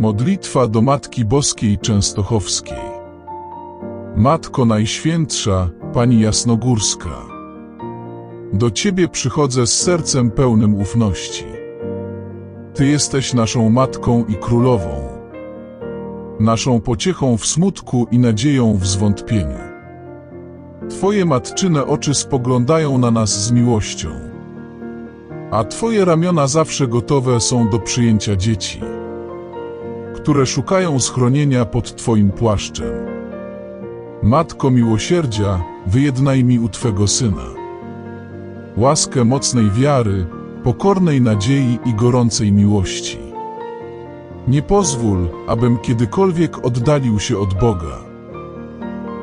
Modlitwa do Matki Boskiej Częstochowskiej. Matko Najświętsza, Pani Jasnogórska. Do Ciebie przychodzę z sercem pełnym ufności. Ty jesteś naszą Matką i Królową. Naszą pociechą w smutku i nadzieją w zwątpieniu. Twoje matczyne oczy spoglądają na nas z miłością. A Twoje ramiona zawsze gotowe są do przyjęcia dzieci, które szukają schronienia pod Twoim płaszczem. Matko miłosierdzia, wyjednaj mi u Twego Syna. Łaskę mocnej wiary, pokornej nadziei i gorącej miłości. Nie pozwól, abym kiedykolwiek oddalił się od Boga,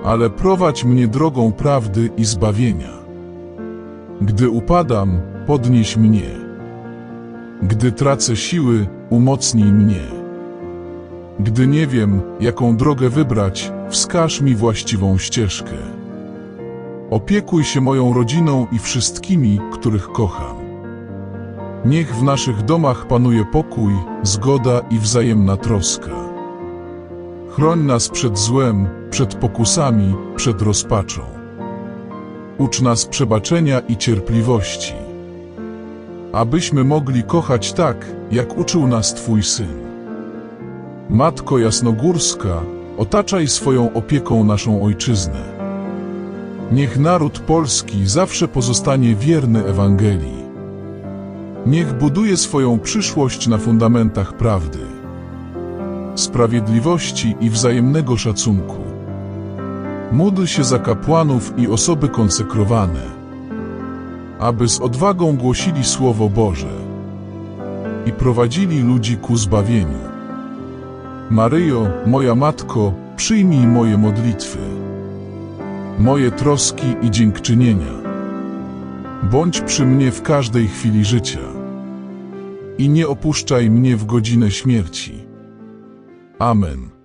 ale prowadź mnie drogą prawdy i zbawienia. Gdy upadam, podnieś mnie. Gdy tracę siły, umocnij mnie. Gdy nie wiem, jaką drogę wybrać, wskaż mi właściwą ścieżkę. Opiekuj się moją rodziną i wszystkimi, których kocham. Niech w naszych domach panuje pokój, zgoda i wzajemna troska. Chroń nas przed złem, przed pokusami, przed rozpaczą. Ucz nas przebaczenia i cierpliwości, abyśmy mogli kochać tak, jak uczył nas Twój Syn. Matko Jasnogórska, otaczaj swoją opieką naszą ojczyznę. Niech naród polski zawsze pozostanie wierny Ewangelii. Niech buduje swoją przyszłość na fundamentach prawdy, sprawiedliwości i wzajemnego szacunku. Módl się za kapłanów i osoby konsekrowane, aby z odwagą głosili Słowo Boże i prowadzili ludzi ku zbawieniu. Maryjo, moja Matko, przyjmij moje modlitwy, moje troski i dziękczynienia. Bądź przy mnie w każdej chwili życia i nie opuszczaj mnie w godzinę śmierci. Amen.